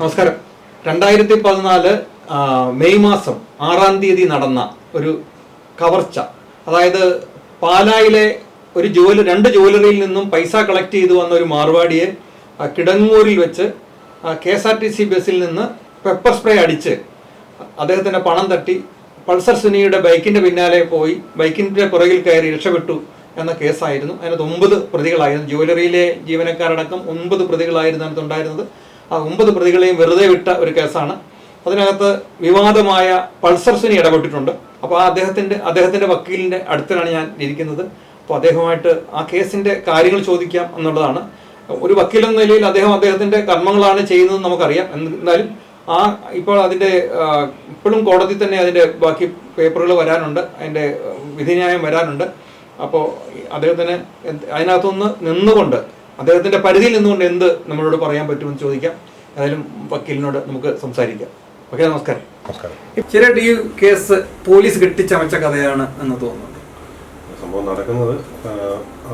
നമസ്കാരം. രണ്ടായിരത്തി പതിനാല് മെയ് മാസം ആറാം തീയതി നടന്ന ഒരു കവർച്ച. അതായത് പാലായിലെ ഒരു ജുവല രണ്ട് ജുവലറിയിൽ നിന്നും പൈസ കളക്ട് ചെയ്തു വന്ന ഒരു മാർവാടിയെ കിടങ്ങൂരിൽ വെച്ച് K S R T C ബസ്സിൽ നിന്ന് പെപ്പർ സ്പ്രേ അടിച്ച് അദ്ദേഹത്തിന്റെ പണം തട്ടി പൾസർ സുനിയുടെ ബൈക്കിന്റെ പിന്നാലെ പോയി ബൈക്കിന്റെ പുറകിൽ കയറി രക്ഷപ്പെട്ടു എന്ന കേസായിരുന്നു. അതിനകത്ത് ഒമ്പത് പ്രതികളായിരുന്നു. ജുവലറിയിലെ ജീവനക്കാരടക്കം ഒമ്പത് പ്രതികളായിരുന്നു അതിനകത്തുണ്ടായിരുന്നത് ആ ഒമ്പത് പ്രതികളെയും വെറുതെ വിട്ട ഒരു കേസാണ്. അതിനകത്ത് വിവാദമായ പൾസർ സുനി ഇടപെട്ടിട്ടുണ്ട്. അപ്പോൾ ആ അദ്ദേഹത്തിന്റെ അദ്ദേഹത്തിന്റെ വക്കീലിന്റെ അടുത്തിലാണ് ഞാൻ ഇരിക്കുന്നത്. അപ്പോൾ അദ്ദേഹമായിട്ട് ആ കേസിന്റെ കാര്യങ്ങൾ ചോദിക്കാം എന്നുള്ളതാണ്. ഒരു വക്കീൽ എന്ന നിലയിൽ അദ്ദേഹം അദ്ദേഹത്തിന്റെ കർമ്മങ്ങളാണ് ചെയ്യുന്നത് നമുക്കറിയാം. എന്നാലും ആ ഇപ്പോൾ അതിന്റെ ഇപ്പോഴും കോടതി തന്നെ അതിന്റെ ബാക്കി പേപ്പറുകൾ വരാനുണ്ട്. അതിന്റെ വിധിന്യായം വരാനുണ്ട്. അപ്പോൾ അദ്ദേഹത്തിന് അതിനകത്തുനിന്ന് നിന്നുകൊണ്ട് അദ്ദേഹത്തിന്റെ പരിധിയിൽ നിന്നുകൊണ്ട് എന്ത് നമ്മളോട് പറയാൻ പറ്റുമെന്ന് ചോദിക്കാം. ഏതായാലും വക്കീലിനോട് നമുക്ക് സംസാരിക്കാം. ഓക്കെ നമസ്കാരം. നമസ്കാരം. ശരിയായിട്ട് ഈ കേസ് പോലീസ് കെട്ടിച്ചമച്ച കഥയാണ് എന്ന് തോന്നുന്നു. സംഭവം നടക്കുന്നത്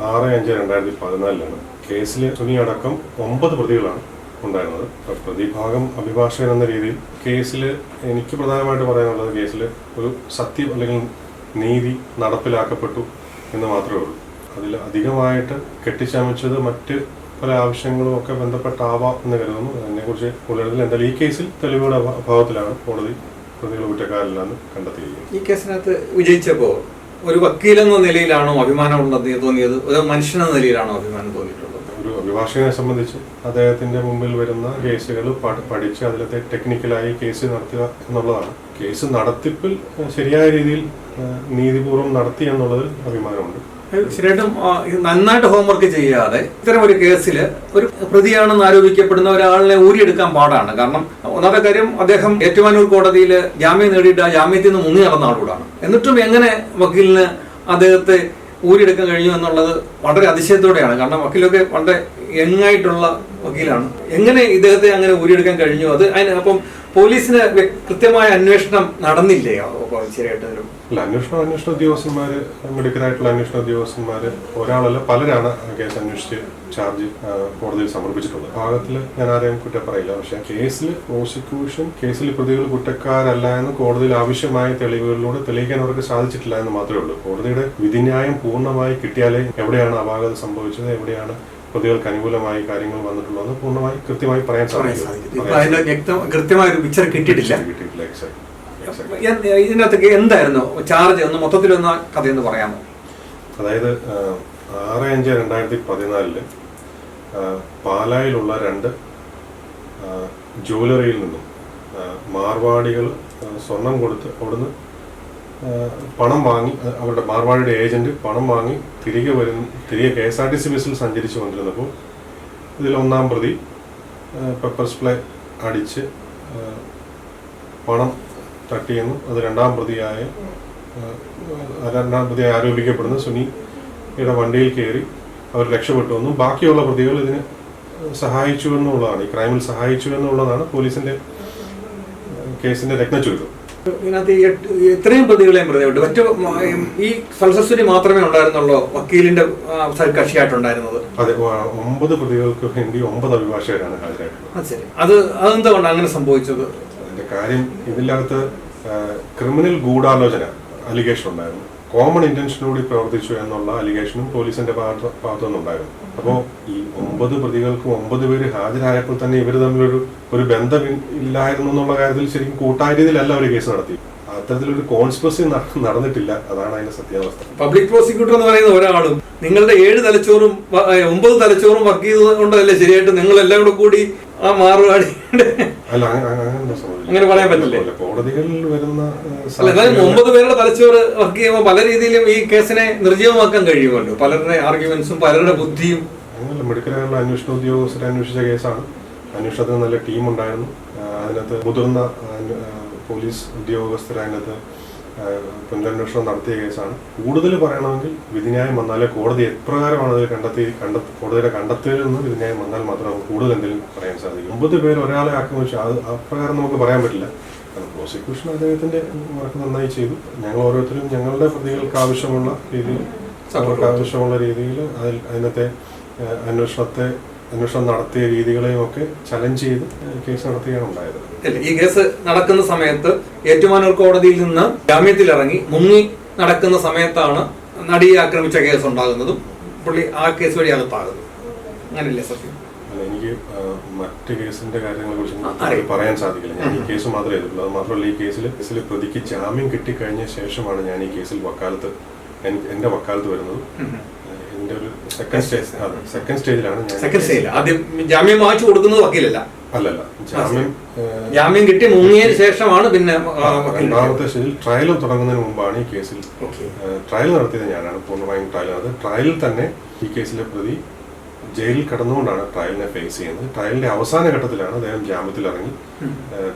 ആറ് അഞ്ച് രണ്ടായിരത്തി പതിനാലിലാണ്. കേസിൽ തുണി അടക്കം ഒമ്പത് പ്രതികളാണ് ഉണ്ടായിരുന്നത്. പ്രതിഭാഗം അഭിഭാഷകൻ എന്ന രീതിയിൽ കേസിൽ എനിക്ക് പ്രധാനമായിട്ട് പറയാനുള്ളത് കേസിൽ ഒരു സത്യം അല്ലെങ്കിൽ നീതി നടപ്പിലാക്കപ്പെട്ടു എന്ന് മാത്രമേ ഉള്ളൂ. അതിൽ അധികമായിട്ട് കെട്ടിച്ചമച്ചത് മറ്റ് പല ആവശ്യങ്ങളും ഒക്കെ ബന്ധപ്പെട്ടാവാം എന്ന് കരുതുന്നു. അതിനെക്കുറിച്ച് കൂടുതൽ എന്തായാലും ഈ കേസിൽ തെളിവുകളുടെ അഭാ- അഭാവത്തിലാണ് കോടതി പ്രതികൾ കുറ്റക്കാരില്ലെന്ന് കണ്ടെത്തിയിരിക്കുന്നത്. ഈ കേസിനകത്ത് വിജയിച്ചപ്പോൾ ഒരു വക്കീലെന്ന നിലയിലാണോ അഭിമാനം ഉണ്ടെന്ന് തോന്നിയത് ഒരു മനുഷ്യനെന്ന നിലയിലാണോ അഭിമാനം തോന്നിയിട്ടുള്ളത്? ഒരു അഭിഭാഷകനെ സംബന്ധിച്ച് അദ്ദേഹത്തിന്റെ മുമ്പിൽ വരുന്ന കേസുകൾ പഠിച്ച് അതിലത്തെ ടെക്നിക്കലായി കേസ് നടത്തുക എന്നുള്ളതാണ്. കേസ് നടത്തിപ്പിൽ ശരിയായ രീതിയിൽ നീതിപൂർവം നീതിപൂർവം നടത്തി എന്നുള്ളതിൽ അഭിമാനമുണ്ട്. ശരിയായിട്ടും നന്നായിട്ട് ഹോംവർക്ക് ചെയ്യാതെ ഇത്തരം ഒരു കേസിൽ ഒരു പ്രതിയാണെന്ന് ആരോപിക്കപ്പെടുന്ന ഒരാളിനെ ഊരിയെടുക്കാൻ പാടാണ്. കാരണം ഒന്നാമത്തെ കാര്യം അദ്ദേഹം ഏറ്റുമാനൂർ കോടതിയിൽ ജാമ്യം നേടിയിട്ട് ആ ജാമ്യത്തിൽ നിന്ന് മുങ്ങി നടന്ന ആളോടാണ്. എന്നിട്ടും എങ്ങനെ വക്കീലിന് അദ്ദേഹത്തെ ഊരിയെടുക്കാൻ കഴിഞ്ഞു എന്നുള്ളത് വളരെ അതിശയത്തോടെയാണ്. കാരണം വക്കീലൊക്കെ വളരെ യങ്ങായിട്ടുള്ള വക്കീലാണ്. എങ്ങനെ ഇദ്ദേഹത്തെ അങ്ങനെ ഊരിയെടുക്കാൻ കഴിഞ്ഞു? അത് അതിന് അപ്പം പോലീസിന് കൃത്യമായ അന്വേഷണം നടന്നില്ലേ? ശരിയായിട്ട് അല്ല അന്വേഷണ അന്വേഷണ ഉദ്യോഗസ്ഥന്മാര് മെഡിക്കലായിട്ടുള്ള അന്വേഷണ ഉദ്യോഗസ്ഥന്മാര് ഒരാളല്ല പലരാണ് കേസ് അന്വേഷിച്ച് ചാർജ് കോടതിയിൽ സമർപ്പിച്ചിട്ടുള്ളത്. ഭാഗത്തിൽ ഞാൻ ആരെയും കുറ്റം പറയില്ല. പക്ഷേ കേസിൽ പ്രോസിക്യൂഷൻ കേസിൽ പ്രതികൾ കുറ്റക്കാരല്ല എന്ന് കോടതിയിൽ ആവശ്യമായ തെളിവുകളിലൂടെ തെളിയിക്കാൻ അവർക്ക് സാധിച്ചിട്ടില്ല എന്ന് മാത്രമേ ഉള്ളൂ. കോടതിയുടെ വിധിന്യായം പൂർണമായി കിട്ടിയാലേ എവിടെയാണ് അപാകത സംഭവിച്ചത് എവിടെയാണ് പ്രതികൾക്ക് അനുകൂലമായി കാര്യങ്ങൾ വന്നിട്ടുള്ളതെന്ന് പൂർണമായി കൃത്യമായി പറയാൻ സാധിക്കും. കൃത്യമായ ഒരു പിക്ചർ കിട്ടിയിട്ടില്ല. കിട്ടിയിട്ടില്ല exactly. Exactly. എന്ത് ഇതിനകത്ത് എന്തായിരുന്നു ചാർജ് ഒന്ന് മൊത്തത്തിൽ മൊത്തത്തിലൊന്ന് എന്ന് പറയാമോ അതായത് ആറ് അഞ്ച് രണ്ടായിരത്തി പതിനാലിൽ പാലായിലുള്ള രണ്ട് ജ്വല്ലറിയിൽ നിന്നും മാർവാടികൾ സ്വർണം കൊടുത്ത് അവിടുന്ന് പണം വാങ്ങി അവരുടെ മാർവാടിയുടെ ഏജന്റ് പണം വാങ്ങി തിരികെ വരുന്ന തിരികെ K S R T C ബസ്സിൽ സഞ്ചരിച്ചു കൊണ്ടിരുന്നപ്പോൾ ഇതിൽ ഒന്നാം പ്രതി പെപ്പർ സ്പ്ലേ അടിച്ച് പണം തട്ടിയെന്നും അത് രണ്ടാം പ്രതിയായ രണ്ടാം പ്രതിയായി ആരോപിക്കപ്പെടുന്ന സുനിയുടെ വണ്ടിയിൽ കയറി അവർ രക്ഷപ്പെട്ടുവെന്നും ബാക്കിയുള്ള പ്രതികൾ ഇതിന് സഹായിച്ചു എന്നുള്ളതാണ്. ഈ ക്രൈമിൽ സഹായിച്ചു എന്നുള്ളതാണ് പോലീസിന്റെ കേസിന്റെ രത്നച്ചുരുക്കം ഇതിനകത്ത് ഇത്രയും പ്രതികളെയും പ്രതിയുണ്ട് മറ്റു ഈ സൽസസ്വരി മാത്രമേ ഉണ്ടായിരുന്നുള്ളൂ വക്കീലിന്റെ കക്ഷിയായിട്ടുണ്ടായിരുന്നത്. അതെ ഒമ്പത് പ്രതികൾക്ക് വേണ്ടി ഒമ്പത് അഭിഭാഷകരാണ് ഹാജരായിട്ടുള്ളത്. അത് അതെന്തുകൊണ്ടാണ് അത് അതെന്തുകൊണ്ട് അങ്ങനെ സംഭവിച്ചത്? അതിന്റെ കാര്യം ഇതിനകത്ത് ക്രിമിനൽ ഗൂഢാലോചന അലിഗേഷൻ ഉണ്ടായിരുന്നു. കോമൺ ഇന്റൻഷനോടി പ്രവർത്തിച്ചു എന്നുള്ള അലിഗേഷനും പോലീസിന്റെ ഭാഗത്ത് ഭാഗത്തു നിന്നുണ്ടായിരുന്നു അപ്പോൾ ഈ ഒമ്പത് പ്രതികൾക്കും ഒമ്പത് പേര് ഹാജരായപ്പോൾ തന്നെ ഇവർ തമ്മിലൊരു ഒരു ബന്ധം ഇല്ലായിരുന്നു എന്നുള്ള കാര്യത്തിൽ ശരിക്കും കൂട്ടായ രീതിയിലല്ല കേസ് നടത്തി അത്തരത്തിലൊരു കോൺസ്പെസി നടന്നിട്ടില്ല. അതാണ് അതിന്റെ സത്യാവസ്ഥ. പബ്ലിക് പ്രോസിക്യൂട്ടർ എന്ന് പറയുന്ന ഒരാളും നിങ്ങളുടെ ഏഴ് തലച്ചോറും ഒമ്പത് തലച്ചോറും വർക്ക് ചെയ്തത് കൊണ്ടല്ലേ ശരിയായിട്ട് നിങ്ങൾ എല്ലാം കൂടെ കൂടി ആ മാറുവാടി അങ്ങനെ പറയാൻ പറ്റില്ലേ? കോടതികളിൽ വരുന്ന അല്ല എന്നാലും ഒമ്പത് പേരുടെ തലച്ചോറ് വർക്ക് ചെയ്യുമ്പോൾ പല രീതിയിലും ഈ കേസിനെ നിർജീവമാക്കാൻ കഴിയുമല്ലോ. പലരുടെ ആർഗ്യുമെന്റ്സും പലരുടെ ബുദ്ധിയും. മെഡിക്കലായുള്ള അന്വേഷണ ഉദ്യോഗസ്ഥർ അന്വേഷിച്ച കേസാണ്. അന്വേഷണത്തിന് നല്ല ടീം ഉണ്ടായിരുന്നു ആ, അതിനകത്ത് മുതിർന്ന പോലീസ് ഉദ്യോഗസ്ഥർ അതിനകത്ത് പുനരന്വേഷണം നടത്തിയ കേസാണ്. കൂടുതൽ പറയണമെങ്കിൽ വിധിന്യായം വന്നാലേ കോടതി എപ്രകാരമാണ് അത് കണ്ടെത്തി കണ്ട കോടതിയുടെ കണ്ടെത്തലിൽ നിന്ന് വിധിന്യായം വന്നാൽ മാത്രമേ നമുക്ക് കൂടുതൽ എന്തെങ്കിലും പറയാൻ സാധിക്കും. ഒമ്പത് പേര് ഒരാളെ ആക്രമിച്ചു. അത് അപ്രകാരം നമുക്ക് പറയാൻ പറ്റില്ല. കാരണം പ്രോസിക്യൂഷൻ അദ്ദേഹത്തിന്റെ വർക്ക് നന്നായി ചെയ്തു. ഞങ്ങൾ ഓരോരുത്തരും ഞങ്ങളുടെ പ്രതികൾക്ക് ആവശ്യമുള്ള രീതിയിൽ അവർക്ക് ആവശ്യമുള്ള രീതിയിൽ അതിൽ അതിനത്തെ അന്വേഷണത്തെ അന്വേഷണം നടത്തിയ രീതികളെയും ഒക്കെ ചലഞ്ച് ചെയ്ത് കേസ് നടത്തുകയാണ് ഉണ്ടായത്. ഈ കേസ് നടക്കുന്ന സമയത്ത് ഏറ്റുമാനൂർ കോടതിയിൽ നിന്ന് ജാമ്യത്തിലിറങ്ങി മുങ്ങി നടക്കുന്ന സമയത്താണ് നടിയെ ആക്രമിച്ച കേസ് ഉണ്ടാകുന്നതും പുള്ളി ആ കേസ് വഴി അകത്താകുന്നത്. അങ്ങനെയല്ലേ സത്യം? അല്ല എനിക്ക് മറ്റ് കേസിന്റെ കാര്യങ്ങളെ കുറിച്ച് പറയാൻ സാധിക്കില്ല. ഞാൻ ഈ കേസ് മാത്രമേ എടുത്തുള്ളൂ. അത് മാത്രമല്ല ഈ കേസിൽ കേസിൽ പ്രതിക്ക് ജാമ്യം കിട്ടിക്കഴിഞ്ഞ ശേഷമാണ് ഞാൻ ഈ കേസിൽ വക്കാലത്ത് എന്റെ വക്കാലത്ത് വരുന്നത്. സെക്കൻഡ് സ്റ്റേജ് അതെ സെക്കൻഡ് സ്റ്റേജിലാണ് ഞാൻ സെക്കൻഡ് സ്റ്റേജിൽ ആദ്യം ജാമ്യം വാങ്ങിച്ചു കൊടുക്കുന്നത് വക്കീലല്ല. അല്ലല്ല ജാമ്യം ജാമ്യം കിട്ടി മുങ്ങിയതിന് ശേഷമാണ് പിന്നെ രണ്ടാമത്തെ സ്റ്റേജിൽ ട്രയൽ തുടങ്ങുന്നതിന് മുമ്പാണ് ഈ കേസിൽ ട്രയൽ നടത്തിയത് ഞാനാണ്. പൂർണമായും ട്രയൽ നടത്തിയത് ട്രയലിൽ തന്നെ ഈ കേസിലെ പ്രതി ജയിലിൽ കടന്നുകൊണ്ടാണ് ട്രയലിനെ ഫേസ് ചെയ്യുന്നത്. ട്രയലിന്റെ അവസാന ഘട്ടത്തിലാണ് അദ്ദേഹം ജാമ്യത്തിൽ ഇറങ്ങി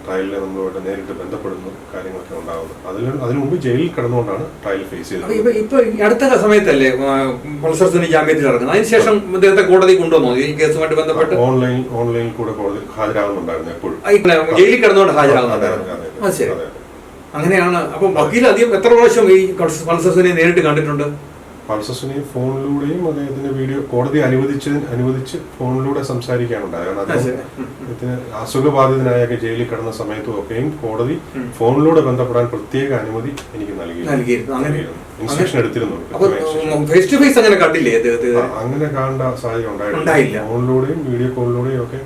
ട്രയലിനെ നമ്മളോട് നേരിട്ട് ബന്ധപ്പെടുന്നു കാര്യങ്ങളൊക്കെ ഉണ്ടാകുന്നത് അതിൽ അതിനു മുമ്പ് ജയിലിൽ കിടന്നുകൊണ്ടാണ് ട്രയൽ ഫേസ് ചെയ്യുന്നത് ചെയ്തത് ഇപ്പൊ അടുത്ത സമയത്തല്ലേ ആ, പൾസർസിന് ജാമ്യത്തിൽ ഇറങ്ങുന്നത് അതിനുശേഷം അദ്ദേഹത്തെ കോടതി കൊണ്ടുവന്നോ? ഈ കേസുമായിട്ട് ബന്ധപ്പെട്ട്? ഓൺലൈൻ ഓൺലൈനിൽ കൂടെ കോടതി ഹാജരാകുന്നുണ്ടായിരുന്നു എപ്പോഴും. ജയിലിൽ കിടന്നുകൊണ്ട് ഹാജരാകുന്നുണ്ടായിരുന്നു. അങ്ങനെയാണ്. അപ്പൊ വക്കീൽ അധികം എത്ര പ്രാവശ്യം ഈ പൾസർസിനെ നേരിട്ട് കണ്ടിട്ടുണ്ട്? പൾസസിനെയും ഫോണിലൂടെയും അദ്ദേഹത്തിന്റെ വീഡിയോ കോടതി അനുവദിച്ച് അനുവദിച്ച് ഫോണിലൂടെ സംസാരിക്കാനുണ്ടായത് കാരണം അദ്ദേഹത്തിന് അദ്ദേഹം. അസുഖബാധിതനായൊക്കെ ജയിലിൽ കിടന്ന സമയത്തും ഒക്കെയും കോടതി ഫോണിലൂടെ ബന്ധപ്പെടാൻ പ്രത്യേക അനുമതി എനിക്ക് നൽകി ഇൻസ്ട്രക്ഷൻ എടുത്തിരുന്നു. ഫേസ് ടു ഫേസ് അങ്ങനെ കണ്ടില്ലേ അങ്ങനെ കാണേണ്ട സാഹചര്യം. ഉണ്ടായിട്ടില്ല. ഫോണിലൂടെയും വീഡിയോ കോളിലൂടെയും ഒക്കെ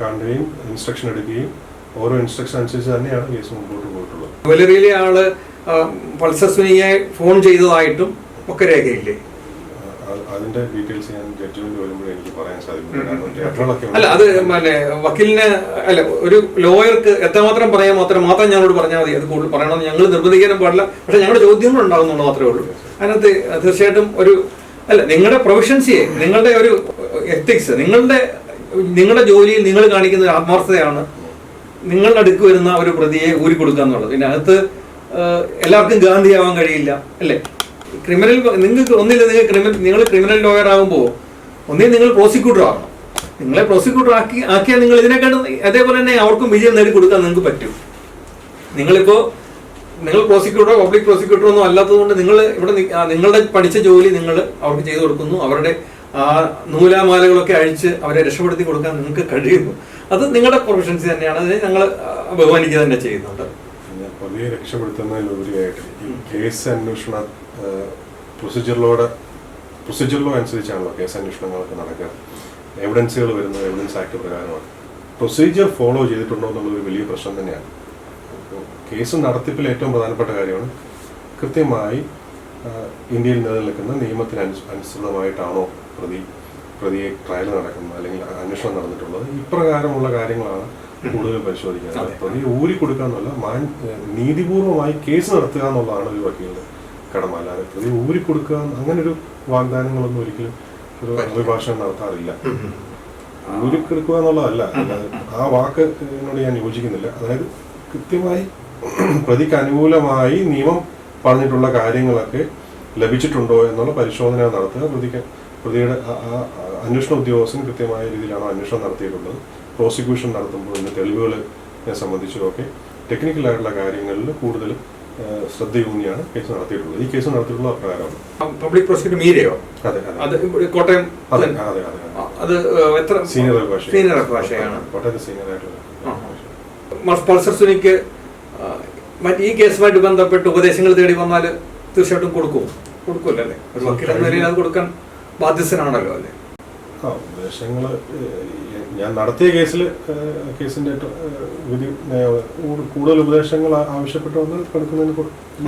കാണുകയും ഇൻസ്ട്രക്ഷൻ എടുക്കുകയും ഓരോ ഇൻസ്ട്രക്ഷൻ അനുസരിച്ച് തന്നെയാണ് കേസ് മുമ്പോട്ട് പോയിട്ടുള്ളത്. ആൾ ഫോൺ ചെയ്തതായിട്ടും ഒക്കെ രേഖയില്ലേ? അതിന്റെ ഡീറ്റെയിൽസ് ഞാൻ ജഡ്ജ്മെന്റ് എനിക്ക് പറയാൻ ഉണ്ട്. അല്ല അത് പിന്നെ വക്കീലിന് അല്ല ഒരു ലോയർക്ക് എത്രമാത്രം പറയാൻ മാത്രം മാത്രം ഞങ്ങളോട് പറഞ്ഞാൽ മതി. അത് കൂടുതൽ പറയണമെന്ന് ഞങ്ങൾ നിർബന്ധിക്കാനും പാടില്ല. പക്ഷെ ഞങ്ങളുടെ ചോദ്യങ്ങൾ ഉണ്ടാകുന്നുള്ളൂ മാത്രമേ ഉള്ളൂ. അതിനകത്ത് തീർച്ചയായിട്ടും ഒരു അല്ല നിങ്ങളുടെ പ്രൊഫഷൻസിയെ നിങ്ങളുടെ ഒരു എത്തിക്സ് നിങ്ങളുടെ നിങ്ങളുടെ ജോലിയിൽ നിങ്ങൾ കാണിക്കുന്ന ഒരു ആത്മാർത്ഥതയാണ് നിങ്ങളുടെ അടുക്ക് വരുന്ന ഒരു പ്രതിയെ ഊരി കൊടുക്കുക എന്നുള്ളത്. പിന്നെ അകത്ത് എല്ലാവർക്കും ഗാന്ധിയാവാൻ കഴിയില്ല അല്ലേ? ക്രിമിനൽ നിങ്ങൾക്ക് ഒന്നില്ല നിങ്ങൾ ക്രിമിനൽ നിങ്ങൾ ക്രിമിനൽ ലോയർ ആകുമ്പോൾ ഒന്നേ നിങ്ങൾ പ്രോസിക്യൂട്ടർ ആകണം നിങ്ങളെ പ്രോസിക്യൂട്ടർ ആക്കി ആക്കിയാൽ നിങ്ങൾ ഇതിനെക്കാട്ടും അതേപോലെ തന്നെ അവർക്കും വിജയം നേടി കൊടുക്കാൻ നിങ്ങൾക്ക് പറ്റും. നിങ്ങളിപ്പോൾ നിങ്ങൾ പ്രോസിക്യൂട്ടറോ പബ്ലിക് പ്രോസിക്യൂട്ടറോ ഒന്നും അല്ലാത്തതുകൊണ്ട് നിങ്ങൾ ഇവിടെ നിങ്ങളുടെ പഠിച്ച ജോലി നിങ്ങൾ അവർക്ക് ചെയ്തു കൊടുക്കുന്നു. അവരുടെ ആ നൂലാമാലകളൊക്കെ അഴിച്ച് അവരെ രക്ഷപ്പെടുത്തി കൊടുക്കാൻ നിങ്ങൾക്ക് കഴിയുന്നു. അത് നിങ്ങളുടെ പ്രൊഫഷൻസി തന്നെയാണ്. അതിനെ ഞങ്ങൾ ബഹുമാനിക്കുക തന്നെ ചെയ്യുന്നുണ്ട്. രക്ഷപ്പെടുത്തുന്നതിലുപരിയായിട്ട് ഈ കേസ് അന്വേഷണ പ്രൊസീജിയറിലൂടെ പ്രൊസീജിയറിലോ അനുസരിച്ചാണല്ലോ കേസ് അന്വേഷണങ്ങളൊക്കെ നടക്കുക. എവിഡൻസുകൾ വരുന്നത് എവിഡൻസ് ആക്ട് പ്രകാരമാണ്. പ്രൊസീജിയർ ഫോളോ ചെയ്തിട്ടുണ്ടോ എന്നുള്ളൊരു വലിയ പ്രശ്നം തന്നെയാണ്. അപ്പോൾ കേസ് നടത്തിപ്പിൽ ഏറ്റവും പ്രധാനപ്പെട്ട കാര്യമാണ് കൃത്യമായി ഇന്ത്യയിൽ നിലനിൽക്കുന്ന നിയമത്തിന് അനു അനുസൃതമായിട്ടാണോ പ്രതി പ്രതിയെ ട്രയൽ നടക്കുന്നത് അല്ലെങ്കിൽ അന്വേഷണം നടന്നിട്ടുള്ളത്. ഇപ്രകാരമുള്ള കാര്യങ്ങളാണ് കൂടുതൽ പരിശോധിക്കുന്നത്. പ്രതി ഊരി കൊടുക്കുക എന്നുള്ള മാൻ നീതിപൂർവമായി കേസ് നടത്തുക എന്നുള്ളതാണ് ഒരു വക്കീലിന്റെ കടമ അല്ലാതെ പ്രതി ഊരി കൊടുക്കുക അങ്ങനെ ഒരു വാഗ്ദാനങ്ങളൊന്നും ഒരിക്കലും ഒരു അഭിഭാഷണം നടത്താറില്ല. ഊരി കൊടുക്കുക എന്നുള്ളതല്ല. ആ വാക്ക് എന്നോട് ഞാൻ യോജിക്കുന്നില്ല. അതായത് കൃത്യമായി പ്രതിക്ക് അനുകൂലമായി നിയമം പറഞ്ഞിട്ടുള്ള കാര്യങ്ങളൊക്കെ ലഭിച്ചിട്ടുണ്ടോ എന്നുള്ള പരിശോധന നടത്തുക. പ്രതിക്ക് പ്രതിയുടെ അന്വേഷണ ഉദ്യോഗസ്ഥൻ കൃത്യമായ രീതിയിലാണ് അന്വേഷണം നടത്തിയിട്ടുള്ളത്. പ്രോസിക്യൂഷൻ നടത്തുമ്പോൾ തെളിവുകളെ സംബന്ധിച്ചും ഒക്കെ ടെക്നിക്കൽ ആയിട്ടുള്ള കാര്യങ്ങളിൽ കൂടുതൽ ശ്രദ്ധയൂന്നിയാണ് കേസ് നടത്തിയിട്ടുള്ളത്. ഈ കേസ് നടത്തിയിട്ടുള്ള അപ്രകാരമാണ് പബ്ലിക് പ്രോസിക്യൂട്ടർ മീരയോ? അതെ കോട്ടയം അതെ അതെ അതെ അത്. എത്ര സീനിയർ സീനിയർ അഭിഭാഷകയാണ് കോട്ടയത്തെ സീനിയർ ആയിട്ടുള്ള. പൾസർ സുനിക്ക് മറ്റ് ഈ കേസുമായിട്ട് ബന്ധപ്പെട്ട് ഉപദേശങ്ങൾ തേടി വന്നാൽ തീർച്ചയായിട്ടും കൊടുക്കും. കൊടുക്കുമല്ലോ അല്ലേ? ഒരു വക്കീലെന്ന നിലയിൽ അത് കൊടുക്കാൻ ബാധ്യസ്ഥനാണല്ലോ അല്ലേ? ആ ഉപദേശങ്ങൾ ഞാൻ നടത്തിയ കേസിൽ കേസിന്റെ ഏറ്റവും, വിധി കൂടുതൽ ഉപദേശങ്ങൾ ആവശ്യപ്പെട്ട് വന്ന് കൊടുക്കുന്നതിന്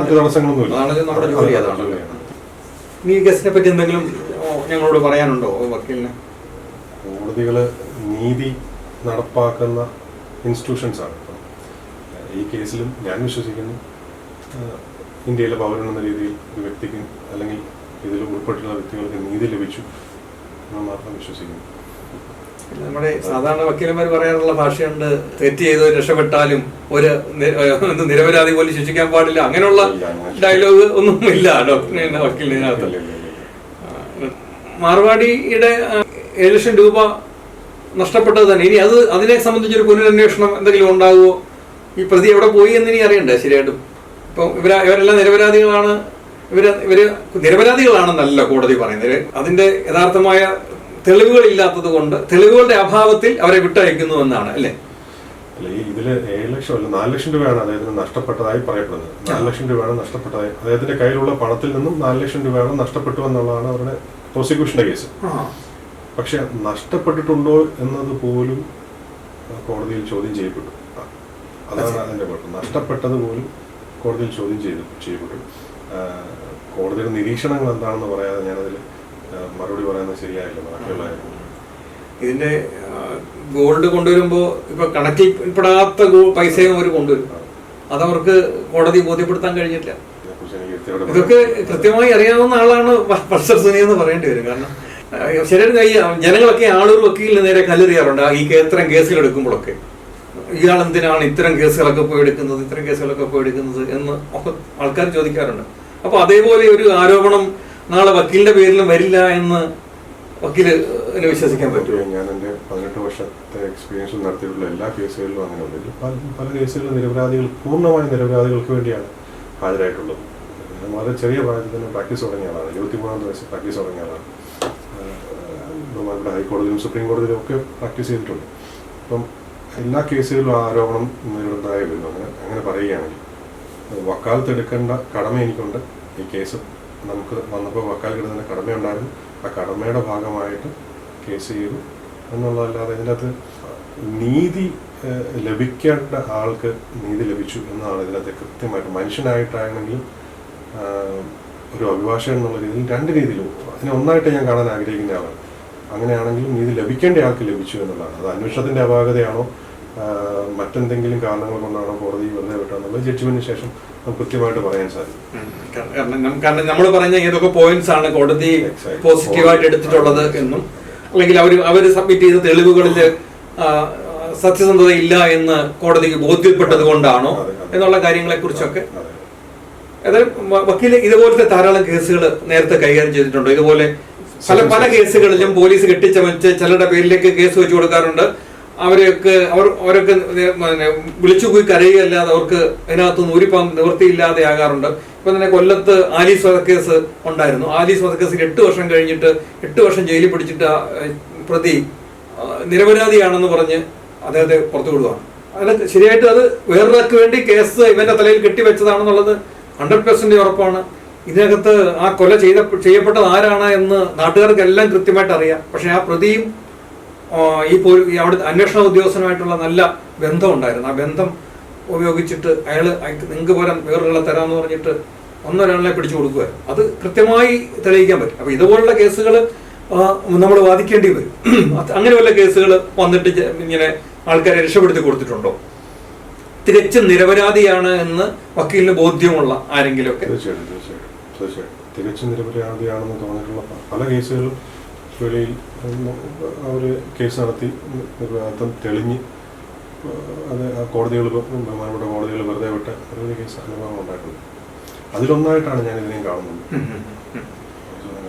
മറ്റു തടസ്സങ്ങളൊന്നുമില്ല. ജോലിയാണ്. കേസിനെ പറ്റി എന്തെങ്കിലും ഞങ്ങളോട് പറയാനുണ്ടോ വക്കീലിന്? കോടതികൾ നീതി നടപ്പാക്കുന്ന ഇൻസ്റ്റിറ്റ്യൂഷൻസ് ആണ് ഈ കേസിലും ഞാൻ വിശ്വസിക്കുന്നു ഇന്ത്യയിലെ പൗരൻ എന്ന രീതിയിൽ ഒരു വ്യക്തിക്ക് അല്ലെങ്കിൽ ഇതിൽ ഉൾപ്പെട്ടിട്ടുള്ള വ്യക്തികൾക്ക് നീതി ലഭിച്ചു. എന്ന് മാത്രം വിശ്വസിക്കുന്നു. നമ്മുടെ സാധാരണ വക്കീലന്മാർ പറയാറുള്ള ഭാഷയുണ്ട് തെറ്റ് ചെയ്ത് രക്ഷപ്പെട്ടാലും ഒരു നിരപരാധി പോലും ശിക്ഷിക്കാൻ പാടില്ല. അങ്ങനെയുള്ള ഡയലോഗ് ഒന്നും ഇല്ല ഡോക്ടറിന് വക്കീലിനകത്ത്. മാർവാടിയുടെ ഏഴ് ലക്ഷം രൂപ നഷ്ടപ്പെട്ടത് തന്നെ. ഇനി അത് അതിനെ സംബന്ധിച്ചൊരു പുനരന്വേഷണം എന്തെങ്കിലും ഉണ്ടാകുമോ ഈ പ്രതി എവിടെ പോയി എന്ന് ഇനി അറിയണ്ടേ? ശരിയായിട്ടും. ഇപ്പം ഇവരാ ഇവരെല്ലാം നിരപരാധികളാണ്. ഇവർ ഇവർ നിരപരാധികളാണെന്നല്ല കോടതി പറയുന്നത്. അതിന്റെ യഥാർത്ഥമായ തെളിവുകൾ ഇല്ലാത്തത് കൊണ്ട് തെളിവുകളുടെ അഭാവത്തിൽ അവരെ വിട്ടയക്കുന്നു എന്നാണ് അല്ലേ? അല്ല ഈ ഇതിൽ ഏഴ് ലക്ഷം അല്ല നാല് ലക്ഷം രൂപയാണ് അദ്ദേഹത്തിന് നഷ്ടപ്പെട്ടതായി പറയപ്പെടുന്നത്. നാല് ലക്ഷം രൂപയാണ് നഷ്ടപ്പെട്ടതായി. അദ്ദേഹത്തിന്റെ കയ്യിലുള്ള പണത്തിൽ നിന്നും നാല് ലക്ഷം രൂപയാണ് നഷ്ടപ്പെട്ടു എന്നുള്ളതാണ് അവരുടെ പ്രോസിക്യൂഷന്റെ കേസ്. പക്ഷെ നഷ്ടപ്പെട്ടിട്ടുണ്ടോ എന്നത് പോലും കോടതിയിൽ ചോദ്യം ചെയ്യപ്പെട്ടു. അതാണ് അതിന്റെ കുഴപ്പം. നഷ്ടപ്പെട്ടത് പോലും കോടതിയിൽ ചോദ്യം ചെയ്തു ചെയ്യപ്പെട്ടു. കോടതിയുടെ നിരീക്ഷണങ്ങൾ എന്താണെന്ന് പറയാതെ ഞാനതിൽ മറുപടി പറയുന്നത് ശരിയായില്ല. ബാക്കിയുള്ള. ഇതിന്റെ ഗോൾഡ് കൊണ്ടുവരുമ്പോൾ ഇപ്പൊ കണക്കിൽപ്പെടാത്ത പൈസയും അവർ കൊണ്ടുവരും. അതവർക്ക് കോടതി ബോധ്യപ്പെടുത്താൻ കൃത്യമായിട്ട് ഇതൊക്കെ കൃത്യമായി അറിയാവുന്ന ആളാണ് പൾസർ സുനി എന്ന് പറയേണ്ടി വരും. കാരണം ശരി ഈ ജനങ്ങളൊക്കെ ആളൊരു വക്കീലിന് നേരെ കല്ലെറിയാറുണ്ട്. ഈ കേ- ഇത്തരം കേസുകൾ എടുക്കുമ്പോഴൊക്കെ. ഇയാൾ എന്തിനാണ് ഇത്തരം കേസുകളൊക്കെ പോയി എടുക്കുന്നത് ഇത്തരം കേസുകളൊക്കെ പോയി എടുക്കുന്നത് എന്ന് ഒക്കെ ആൾക്കാർ ചോദിക്കാറുണ്ട്. അപ്പൊ അതേപോലെ ഒരു ആരോപണം നാളെ വക്കീലിന്റെ പേരിലും വരില്ല എന്ന് വക്കീൽ വിശ്വസിക്കാൻ പറ്റുമോ? ഞാൻ എന്റെ പതിനെട്ട് വർഷത്തെ എക്സ്പീരിയൻസ് നടത്തിയിട്ടുള്ള എല്ലാ കേസുകളിലും അങ്ങനെ ഉണ്ട്. പല കേസുകളിലും നിരപരാധികൾ പൂർണമായ നിരപരാധികൾക്ക് വേണ്ടിയാണ് ഹാജരായിട്ടുള്ളത്. വളരെ ചെറിയ പ്രായത്തിൽ തന്നെ പ്രാക്ടീസ് തുടങ്ങിയ ആളാണ്. ഇരുപത്തിമൂന്നാം വയസ്സ് പ്രാക്ടീസ് തുടങ്ങിയ ആളാണ്. ബഹുമാനപ്പെട്ട ഹൈക്കോടതിയിലും സുപ്രീം കോടതിയിലും ഒക്കെ പ്രാക്ടീസ് ചെയ്തിട്ടുണ്ട്. അപ്പം എല്ലാ കേസുകളിലും ആരോപണം നേരിടുന്നതായി വരുന്നു അങ്ങനെ അങ്ങനെ പറയുകയാണെങ്കിൽ വക്കാലത്ത് എടുക്കേണ്ട കടമ എനിക്കുണ്ട്. ഈ കേസ് നമുക്ക് വന്നപ്പോൾ വക്കാലത്ത് എടുക്കുന്ന കടമയുണ്ടായിരുന്നു. ആ കടമയുടെ ഭാഗമായിട്ട് കേസ് ചെയ്തു. എന്നുള്ളതല്ലാതെ ഇതിനകത്ത് നീതി ലഭിക്കേണ്ട ആൾക്ക് നീതി ലഭിച്ചു എന്നാണ് ഇതിനകത്ത് കൃത്യമായിട്ട് മനുഷ്യനായിട്ടാണെങ്കിലും ഒരു അഭിഭാഷകൻ എന്നുള്ള രീതിയിൽ രണ്ട് രീതിയിലും അതിനെ ഒന്നായിട്ട് ഞാൻ കാണാൻ ആഗ്രഹിക്കുന്ന ആളാണ്. അങ്ങനെയാണെങ്കിലും നീതി ലഭിക്കേണ്ട ആൾക്ക് ലഭിച്ചു എന്നുള്ളതാണ്. അത് അന്വേഷണത്തിന്റെ അപാകതയാണോ? മറ്റെന്തെങ്കിലും കാരണങ്ങൾ കൊണ്ടാണോ കോടതി വെറുതെ വിട്ടാന്നുള്ളത് ജഡ്ജ്മെന്റിന് ശേഷം കൃത്യമായിട്ട് പറയാൻ സാധിക്കും. കാരണം നമ്മൾ പറഞ്ഞ ഏതൊക്കെ പോയിന്റ്സ് ആണ് കോടതി പോസിറ്റീവായിട്ട് എടുത്തിട്ടുള്ളത് എന്നും അല്ലെങ്കിൽ അവർ അവർ സബ്മിറ്റ് ചെയ്ത തെളിവുകളിൽ സത്യസന്ധത ഇല്ല എന്ന് കോടതിക്ക് ബോധ്യപ്പെട്ടത് കൊണ്ടാണോ. എന്നുള്ള കാര്യങ്ങളെ കുറിച്ചൊക്കെ. വക്കീൽ ഇതുപോലത്തെ ധാരാളം കേസുകൾ നേരത്തെ കൈകാര്യം ചെയ്തിട്ടുണ്ടോ. ഇതുപോലെ പല പല കേസുകളിലും പോലീസ് കെട്ടിച്ചമച്ച് ചിലരുടെ പേരിലേക്ക് കേസ് വെച്ച് കൊടുക്കാറുണ്ട്. അവരെയൊക്കെ അവർ അവരൊക്കെ പിന്നെ വിളിച്ചു പോയി കരയുകയല്ലാതെ അവർക്ക് അതിനകത്തുനിന്ന് ഒരു ഊരിപ്പം നിവൃത്തിയില്ലാതെ ആകാറുണ്ട് ഇപ്പൊ തന്നെ കൊല്ലത്ത് ആലീസ് വധക്കേസ് ഉണ്ടായിരുന്നു. ആലീസ് വധക്കേസിൽ എട്ട് വർഷം കഴിഞ്ഞിട്ട് എട്ട് വർഷം ജയിലിൽ പിടിച്ചിട്ട് പ്രതി നിരപരാധിയാണെന്ന് പറഞ്ഞ് അദ്ദേഹത്തെ പുറത്തു വിടുവാണ്. അതിന് ശരിയായിട്ട് അത് വേറൊരാൾക്ക് വേണ്ടി കേസ് ഇവന്റെ തലയിൽ കെട്ടിവെച്ചതാണെന്നുള്ളത് ഹൺഡ്രഡ് പെർസെന്റ് ഉറപ്പാണ്. ഇതിനകത്ത് ആ കൊല ചെയ്ത ചെയ്യപ്പെട്ടത് ആരാണ് എന്ന് നാട്ടുകാർക്കെല്ലാം കൃത്യമായിട്ട് അറിയാം. പക്ഷെ ആ പ്രതിയും ഈ പോലീ അവിടെ അന്വേഷണ ഉദ്യോഗസ്ഥനുമായിട്ടുള്ള നല്ല ബന്ധം ഉണ്ടായിരുന്നു ആ ബന്ധം ഉപയോഗിച്ചിട്ട് അയാൾ നിങ്ങൾക്ക് പോരാൻ വേറൊരാളെ തരാമെന്ന് പറഞ്ഞിട്ട് ഒന്നൊരാളെ പിടിച്ചു കൊടുക്കുക അത് കൃത്യമായി തെളിയിക്കാൻ പറ്റും. അപ്പൊ ഇതുപോലുള്ള കേസുകൾ നമ്മൾ വാദിക്കേണ്ടി വരും. അങ്ങനെ വല്ല കേസുകൾ വന്നിട്ട് ഇങ്ങനെ ആൾക്കാരെ രക്ഷപ്പെടുത്തി കൊടുത്തിട്ടുണ്ടോ? തികച്ചും നിരപരാധിയാണ് എന്ന് വക്കീലിന് ബോധ്യമുള്ള ആരെങ്കിലുമൊക്കെ? തീർച്ചയായിട്ടും തീർച്ചയായിട്ടും. തികച്ചും നിരപരാധിയാണെന്ന് തോന്നിയിട്ടുള്ള പല കേസുകളും അവർ കേസ് നടത്തി നിർവാഹത്വം തെളിഞ്ഞ് അത് ആ കോടതികൾ ബഹുമാനപ്പെട്ട കോടതികൾ വെറുതെ വിട്ട നിരവധി കേസ് അനുഭവം ഉണ്ടായിട്ടുണ്ട്. അതിലൊന്നായിട്ടാണ് ഞാൻ ഇതിനെയും കാണുന്നത്.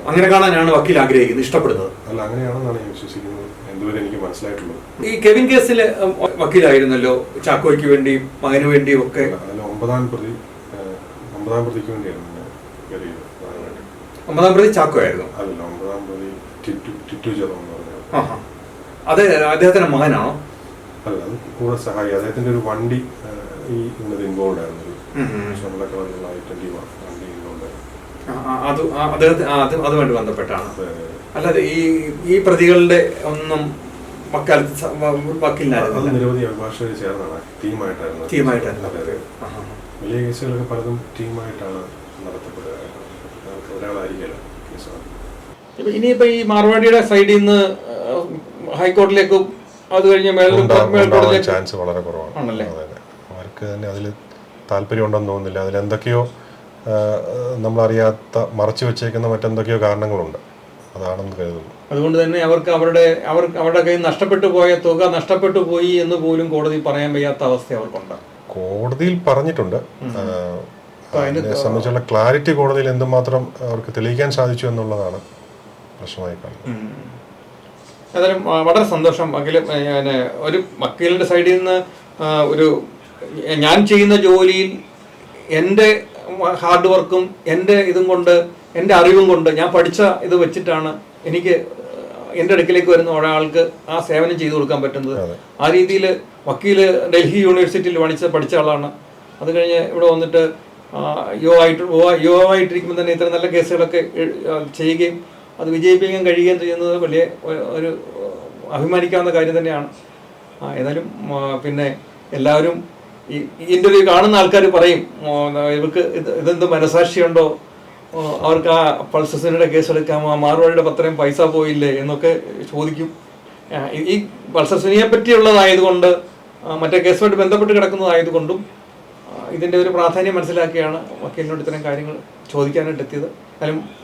അങ്ങനെ കാണാനാണ് വക്കീൽ ആഗ്രഹിക്കുന്നത് ഇഷ്ടപ്പെടുന്നത്. അല്ല അങ്ങനെയാണെന്നാണ് ഞാൻ വിശ്വസിക്കുന്നത്. എന്തുവരെ എനിക്ക് മനസ്സിലായിട്ടുള്ളത്. ഈ കെവിൻ കേസിൽ വക്കീലായിരുന്നല്ലോ ചാക്കോയ്ക്ക് വേണ്ടി മകന് വേണ്ടിയും ഒക്കെ. അതിൽ ഒമ്പതാം പ്രതി ഒമ്പതാം പ്രതിക്ക് വേണ്ടിയായിരുന്നു ഞാൻ ഒമ്പതാം പ്രതി ചാക്കോ ആയിരുന്നു. അല്ല ഒമ്പതാം പ്രതി ടിറ്റു ചെറോ എന്ന് പറഞ്ഞത് ആഹാ. അത് അദ്ദേഹത്തിന്റെ മകനാണോ? അല്ല അത് കൂടെ സഹായി. അദ്ദേഹത്തിന്റെ ഒരു വണ്ടി ഈ ഇന്നത് ഇൻവോൾവ് ആയിരുന്നു. നമ്മളൊക്കെ ഉം. ഐ ട്വന്റി വണ്ടി ഇൻവോൾവ് അത് അദ്ദേഹത്തിന് അതുമായിട്ട് ബന്ധപ്പെട്ടാണ്. അല്ലാതെ ഈ ഈ പ്രതികളുടെ ഒന്നും വക്കാലത്ത് നിരവധി അഭിഭാഷകർ ചേർന്നാണ്. ടീമായിട്ടായിരുന്നു. അതെ. വലിയ കേസുകളൊക്കെ പലതും ടീമായിട്ടാണ് നടത്തപ്പെടുക. ഒരാളായിരിക്കില്ല കേസ് ഇനിയിപ്പോ ഈ മാർവാടിയുടെ സൈഡിൽ നിന്ന് ഹൈക്കോടതിലേക്ക് അത് കഴിഞ്ഞ് മേൽക്കോടതിയിലേക്ക് ചാൻസ് വളരെ കുറവാണ്. അവർക്ക് തന്നെ അതിൽ താല്പര്യമുണ്ടെന്ന് തോന്നുന്നില്ല. അതിൽ എന്തൊക്കെയോ നമ്മളറിയാത്ത മറച്ചു വെച്ചേക്കുന്ന മറ്റെന്തൊക്കെയോ കാരണങ്ങളുണ്ട്. അതാണെന്ന് കരുതുന്നു. അതുകൊണ്ട് തന്നെ അവർക്ക് അവരുടെ അവർക്ക് അവരുടെ കയ്യിൽ നഷ്ടപ്പെട്ടു പോയ തുക നഷ്ടപ്പെട്ടു പോയി എന്ന് പോലും കോടതി പറയാൻ വയ്യാത്ത അവസ്ഥ അവർക്കുണ്ട്. കോടതിയിൽ പറഞ്ഞിട്ടുണ്ട്. അതിനെ സംബന്ധിച്ചുള്ള ക്ലാരിറ്റി കോടതിയിൽ എന്തുമാത്രം അവർക്ക് തെളിയിക്കാൻ സാധിച്ചു എന്നുള്ളതാണ് പ്രശ്നമായി കാണുന്നത് ഏതായാലും വളരെ സന്തോഷം. അഖിലും പിന്നെ ഒരു വക്കീലിന്റെ സൈഡിൽ നിന്ന് ഒരു ഞാൻ ചെയ്യുന്ന ജോലിയിൽ എന്റെ ഹാർഡ് വർക്കും എന്റെ ഇതും കൊണ്ട് എന്റെ അറിവും കൊണ്ട് ഞാൻ പഠിച്ച ഇത് വെച്ചിട്ടാണ് എനിക്ക് എന്റെ അടുക്കിലേക്ക് വരുന്ന ഒരാൾക്ക് ആ സേവനം ചെയ്തു കൊടുക്കാൻ പറ്റുന്നത്. ആ രീതിയിൽ വക്കീൽ ഡൽഹി യൂണിവേഴ്സിറ്റിയിൽ പഠിച്ച പഠിച്ച ആളാണ്. അത് കഴിഞ്ഞ് ഇവിടെ വന്നിട്ട് യുവ ആയിട്ട് യുവ- ആയിട്ടിരിക്കുമ്പോൾ തന്നെ ഇത്ര നല്ല കേസുകളൊക്കെ ചെയ്യുകയും അത് വിജയിപ്പിക്കാൻ കഴിയുകയും ചെയ്യുന്നത് വലിയ ഒരു അഭിമാനിക്കാവുന്ന കാര്യം തന്നെയാണ്. ഏതായാലും പിന്നെ എല്ലാവരും ഈ ഇന്റർവ്യൂ കാണുന്ന ആൾക്കാർ പറയും ഇവർക്ക് ഇത് ഇതെന്ത് മനസാക്ഷിയുണ്ടോ? അവർക്ക് ആ പൾസസിനുടെ കേസ് എടുക്കാം ആ മാർവാടിയുടെ പത്രയും പൈസ പോയില്ലേ എന്നൊക്കെ ചോദിക്കും. ഈ- പൾസസിനെ പറ്റിയുള്ളതായതുകൊണ്ട് മറ്റേ കേസുമായിട്ട് ബന്ധപ്പെട്ട് കിടക്കുന്നതായതുകൊണ്ടും ഇതിന്റെ ഒരു പ്രാധാന്യം മനസ്സിലാക്കിയാണ് വക്കീലിനോട് ഇത്തരം കാര്യങ്ങൾ ചോദിക്കാനായിട്ട് എത്തിയത്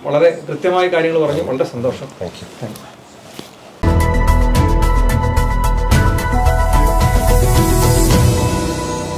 വളരെ കൃത്യമായ കാര്യങ്ങൾ പറഞ്ഞു വളരെ സന്തോഷം. Thank you thank you